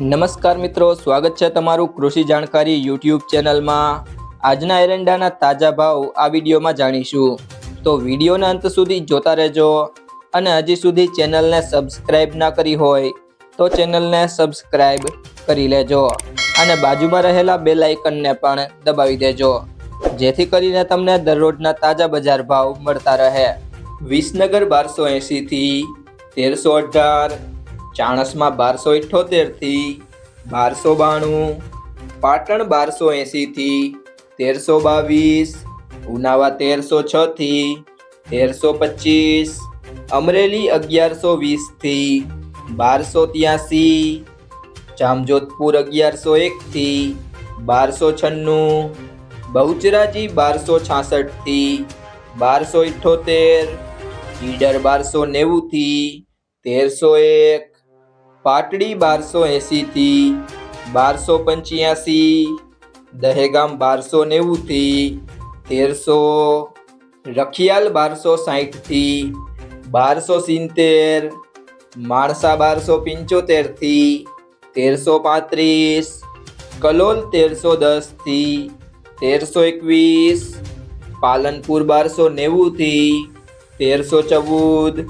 નમસ્કાર મિત્રો, સ્વાગત છે તમારું કૃષિ જાણકારી યુટ્યુબ ચેનલમાં. આજના એરંડાના તાજા ભાવ આ વિડીયોમાં જાણીશું. તો વિડીયોના અંત સુધી જોતા રહેજો અને હજી સુધી ચેનલને સબસ્ક્રાઇબ ના કરી હોય તો ચેનલને સબસ્ક્રાઇબ કરી લેજો અને બાજુમાં રહેલા બે લાઇકનને પણ દબાવી દેજો. જેથી કરીને તમને દરરોજના તાજા બજાર ભાવ મળતા રહે. વિસનગર બારસો એંશીથી તેરસો અઢાર ચાણસમાં બારસો ઇઠ્ઠોતેરથી બારસો બાણું, પાટણ બારસો એંશીથી તેરસો બાવીસ, ઉનાવા તેરસો છથી તેરસો પચીસ, અમરેલી અગિયારસો વીસથી બારસો ત્યાસી જામજોધપુર અગિયારસો એકથી બારસો છન્નું, બહુચરાજી બારસો છાસઠથી બારસો ઇઠ્ઠોતેર ઈડર બારસો નેવુંથી તેરસો એક પાટડી બારસો એંસીથી બારસો પંચ્યાસી, દહેગામ બારસો નેવુંથી તેરસો, રખિયાલ બારસો સાહીઠથી બારસો સિત્તેર, માણસા બારસો પંચોતેરથી તેરસો પાંત્રીસ, કલોલ તેરસો દસથી તેરસો એકવીસ, પાલનપુર બારસો નેવુંથી તેરસો ચૌદ,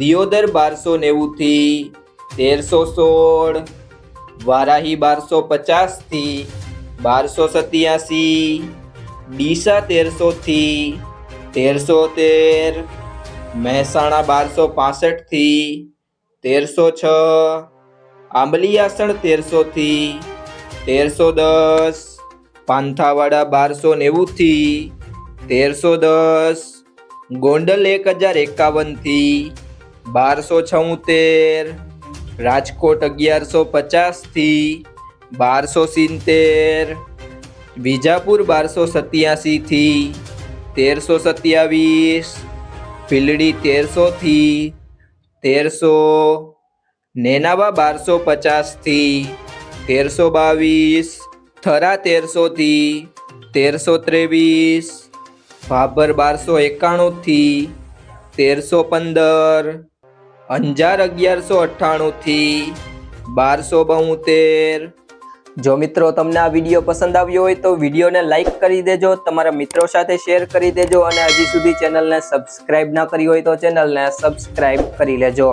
દિયોદર બારસો નેવુંથી તેરસો સોળ, વારાહી બારસો પચાસથી બારસો સત્યાસી, ડીસા તેરસોથી તેરસો તેર, મહેસાણા બારસો પાસઠથી તેરસો છ આંબલીયાસણ તેરસોથી તેરસો દસ, પાંથાવાડા બારસો નેવુંથી તેરસો દસ, ગોંડલ એક હજાર એકાવનથી બારસો છોતેર રાજકોટ અગિયારસો પચાસથી બારસો સિત્તેર, વિજાપુર બારસો સત્યાસીથી તેરસો સત્યાવીસ ભીલડી તેરસોથી તેરસો નેનાવા બારસો પચાસથી તેરસો બાવીસ, થરા તેરસોથી તેરસો ત્રેવીસ, ભાભર બારસો એકાણુંથી તેરસો પંદર અંજાર અગિયારસો અઠ્ઠાણુંથી બારસો બોતેર. જો મિત્રો તમને આ વીડિયો પસંદ આવ્યો હોય તો વિડીયોને લાઈક કરી દેજો, તમારા મિત્રો સાથે શેર કરી દેજો અને હજી સુધી ચેનલને સબસ્ક્રાઇબ ના કરી હોય તો ચેનલને સબસ્ક્રાઇબ કરી લેજો.